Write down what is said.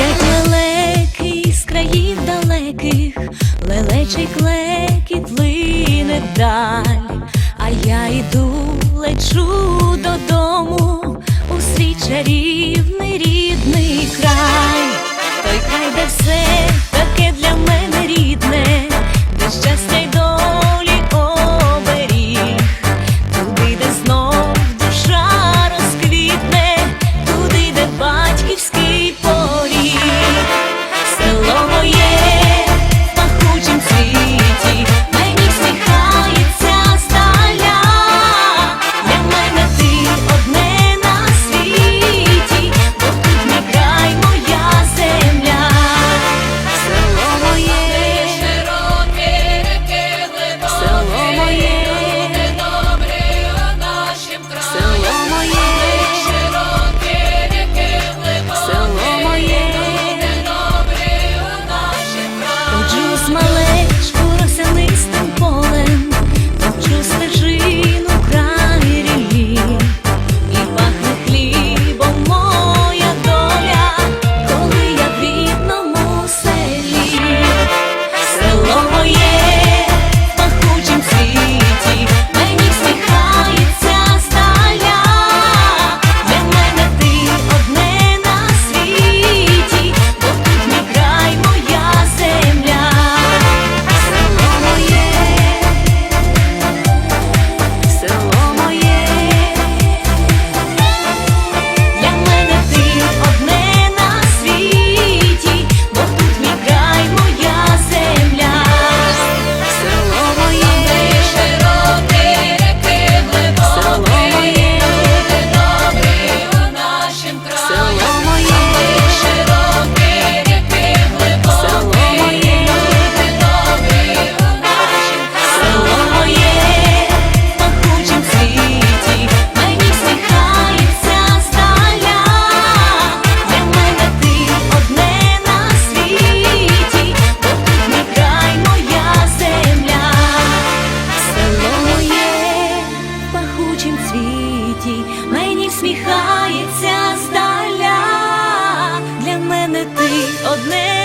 Летять далекий з країв далеких, лелечий клекіт лине даль, а я йду, лечу додому у свій чарівний рідний край, той край, де все. світі, мені всміхається здаля, для мене ти одне.